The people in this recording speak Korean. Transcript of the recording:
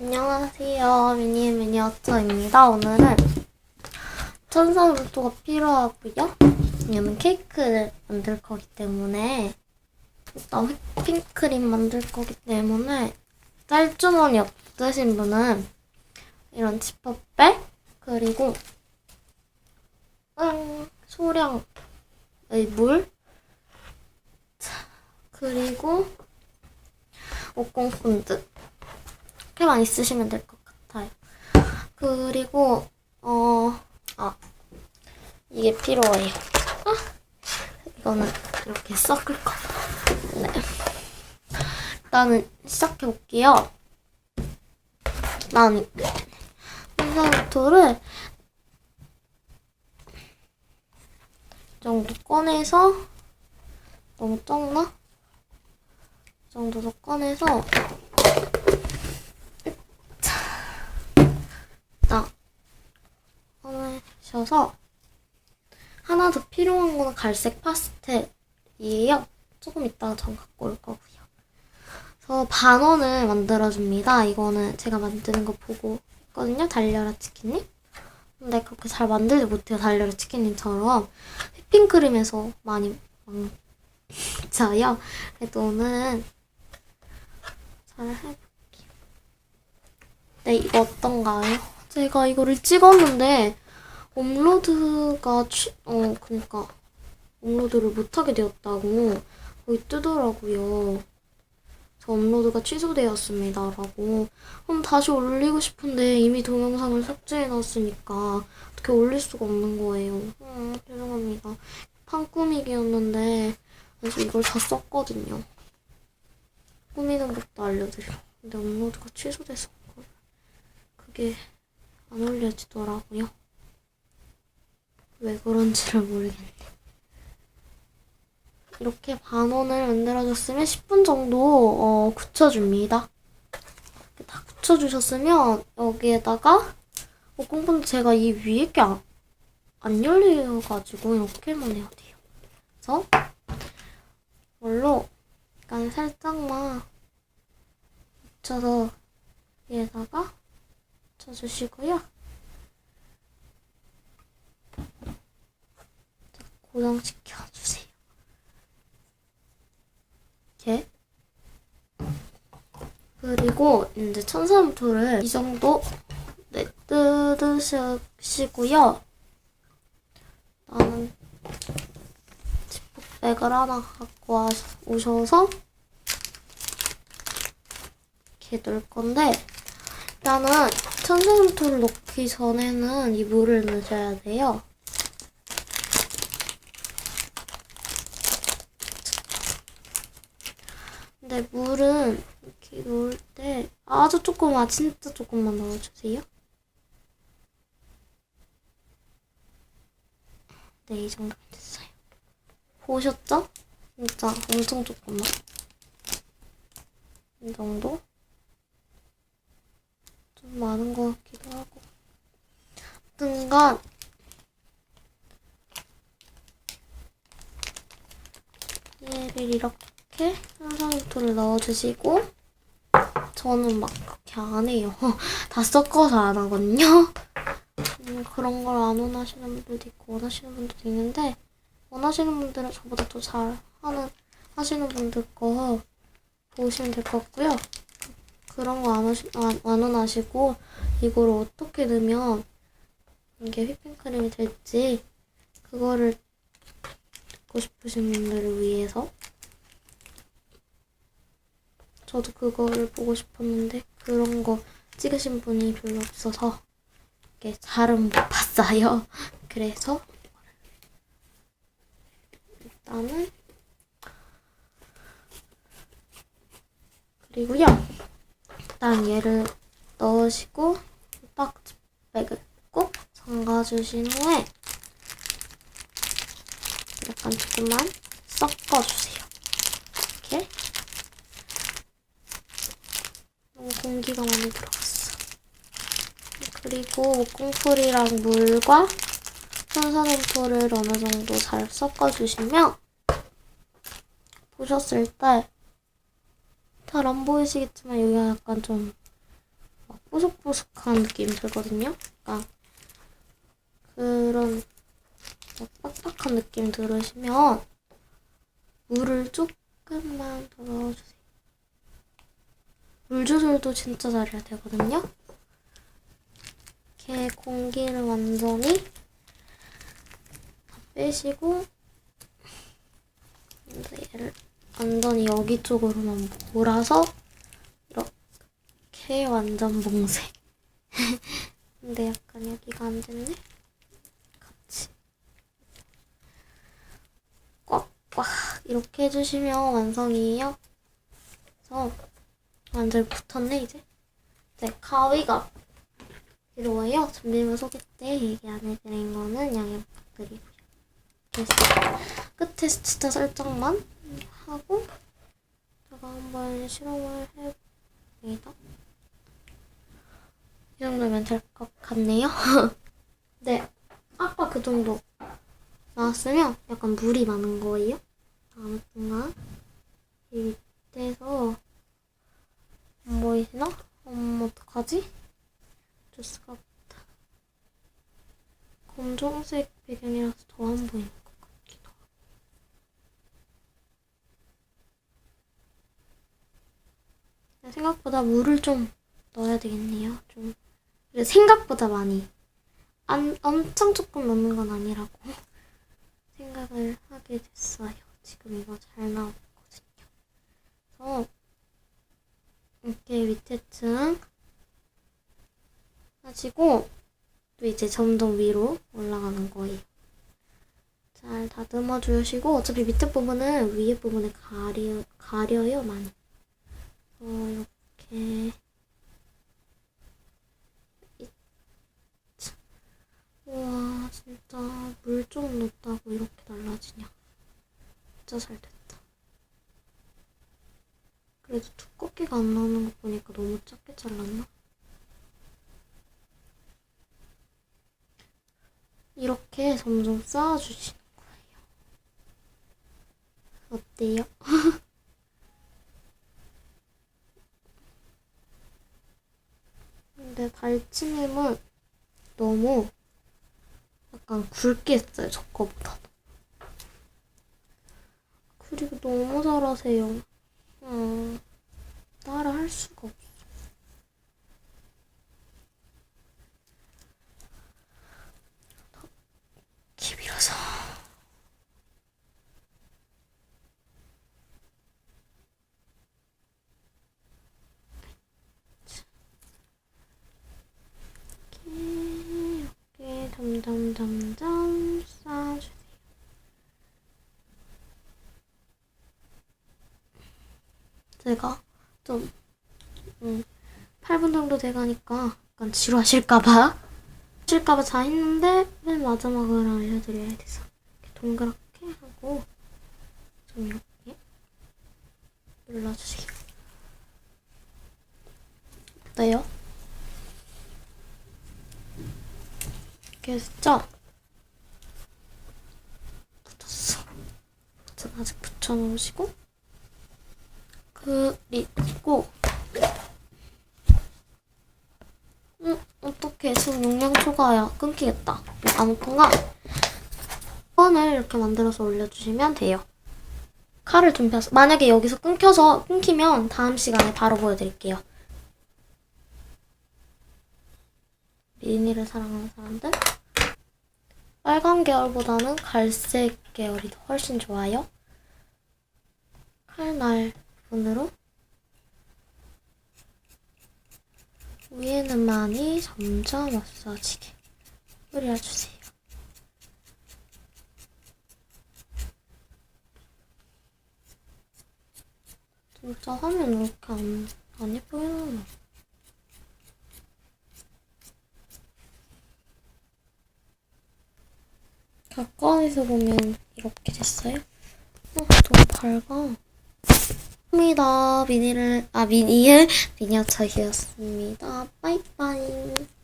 안녕하세요. 미니 미니어처입니다. 오늘은 천사물토가 필요하고요. 왜냐면 케이크를 만들 거기 때문에 일단 휘핑크림 만들 거기 때문에 짤주머니 없으신 분은 이런 지퍼백 그리고 음, 소량의 물 자, 그리고 옷공 펀드 이렇게만 있으시면 될 것 같아요. 그리고 어, 아 이게 필요해요. 아, 이거는 이렇게 섞을 거. 네. 일단은 시작해 볼게요. 난 한사부토를 이 정도 꺼내서 너무 적나? 이 정도 꺼내서 딱 꺼내셔서 하나 더 필요한 거는 갈색 파스텔이에요. 조금 이따가 전 갖고 올 거고요. 그래서 반원을 만들어줍니다. 이거는 제가 만드는 거 보고 했거든요. 달려라 치킨님. 근데 그렇게 잘 만들지 못해요. 달려라 치킨님처럼 휘핑크림에서 많이 망쳐요. 그래도 오늘은 잘 해볼게요. 네, 이거 어떤가요? 제가 이거를 찍었는데 업로드가 취, 어, 그니까 업로드를 못하게 되었다고 거기 뜨더라고요. 저 업로드가 취소되었습니다. 라고. 그럼 다시 올리고 싶은데 이미 동영상을 삭제해놨으니까 어떻게 올릴 수가 없는 거예요. 음, 죄송합니다. 판 꾸미기였는데 그래서 이걸 다 썼거든요. 꾸미는 법도 알려드려. 근데 업로드가 취소돼서 그게 안 올려지더라고요. 왜 그런지를 모르겠네. 이렇게 반원을 만들어줬으면 10분 정도 어, 굳혀줍니다. 이렇게 다 굳혀주셨으면 여기에다가 어, 꽁꽁 제가 이 위에 게 안, 안 열려가지고 이렇게만 해야 돼요. 그래서 이걸로 약간 살짝만 묻혀서 위에다가 묻혀주시고요. 고정시켜주세요. 이렇게. 그리고 이제 천사무토를 이 정도 네, 뜯으시고요. 나는 지퍼백을 하나 갖고 와- 오셔서 이렇게 넣을 건데 일단은 천사무토를 넣기 전에는 이 물을 넣으셔야 돼요. 근데 물은 이렇게 넣을 때 아주 조금만 진짜 조금만 넣어주세요. 네, 이 정도면 됐어요. 보셨죠? 진짜 엄청 조금만. 이 정도? 좀 많은 것 같기도 하고. 등간 얘를 이렇게 한상토를 넣어주시고 저는 막 그렇게 안 해요. 다 섞어서 안 하거든요. 음, 그런 걸 안 원하시는 분들도 있고 원하시는 분들도 있는데 원하시는 분들은 저보다 더 잘 하는 하시는 분들 거 보시면 될 것 같고요. 그, 런 거안 안, 안 원하시고 이걸 어떻게 넣으면 이게 휘핑크림이 될지 그거를 듣고 싶으신 분들을 위해서 저도 그거를 보고 싶었는데 그런 거 찍으신 분이 별로 없어서 이렇게 잘은 못 봤어요. 그래서 일단은 그리고요. 일단 얘를 넣으시고 딱백을 꼭 잠가주신 후에 약간 조금만 섞어주세요. 이렇게 너무 공기가 많이 들어갔어. 그리고 꽁풀이랑 물과 탄산음표를 어느 정도 잘 섞어주시면 보셨을 때 잘 안 보이시겠지만 여기가 약간 좀 뽀석뽀석한 느낌 들거든요. 약간 그런 빡빡한 느낌 들으시면 물을 조금만 더 넣어주세요. 물 조절도 진짜 잘해야 되거든요. 이렇게 공기를 완전히 다 빼시고 이제 얘를 완전히 여기 쪽으로만 몰아서 이렇게 완전 봉쇄. 근데 약간 여기가 안 됐네. 같이 꽉꽉 이렇게 해주시면 완성이에요. 그래서 완전 붙었네 이제. 네 가위가 필요해요. 준비물 소개 때 얘기 안 해드린 거는 양해 부탁드리고요. 그래서 끝에 진짜 살짝만 하고 제가 한번 실험을 해봅니다. 이 정도면 될 것 같네요. 네, 아까 그 정도 나왔으면 약간 물이 많은 거예요. 순간 이 밑에서 안 보이시나? 음, 어떡하지? 주스가 없다. 검정색 배경이라서 더 안 보이는 것 같기도 하고. 생각보다 물을 좀 넣어야 되겠네요. 좀 생각보다 많이 안 엄청 조금 넣는 건 아니라고 생각을 하게 됐어요. 지금 이거 잘 나왔거든요. 그래서 이렇게 밑에 층 하시고 또 이제 점점 위로 올라가는 거예요. 잘 다듬어 주시고 어차피 밑에 부분은 위에 부분에 가려, 가려요 많이. 그래서 이렇게 우와 진짜 물 좀 넣었다고 이렇게 달라지냐 진짜 잘 됐다 그래도 두껍게가 안 나오는 거 보니까 너무 작게 잘랐나? 이렇게 점점 쌓아주시는 거예요 어때요? 근데 발치님은 너무 약간 굵게 했어요, 저 거보다. 그리고 너무 잘하세요. 할 수가 없어. 기밀어서. 이렇게 이렇게 점점점점 쌓아주세요. 제가 좀 음, 8분 정도 돼가니까 약간 지루하실까봐 하실까봐 다 했는데 맨 마지막으로 알려드려야 돼서 이렇게 동그랗게 하고 좀 이렇게 눌러주세요. 어때요? 이렇게 했죠? 붙었어. 전 아직 붙여놓으시고 그리고 음 지금 용량 초과야 끊기겠다. 아무튼가 선을 이렇게 만들어서 올려주시면 돼요. 칼을 좀 펴서 만약에 여기서 끊겨서 끊기면 다음 시간에 바로 보여드릴게요. 미니를 사랑하는 사람들. 빨간 계열보다는 갈색 계열이 더 훨씬 좋아요. 칼날 부분으로 위에는 많이 점점 없어지게 뿌려주세요. 진짜 왜 이렇게 안, 안 예쁘게 나오나? 객관에서 보면 이렇게 됐어요? 어, 너무 밝아. 입니다. 미니를, 아, 미니의 미니어처이었습니다. 빠이빠이.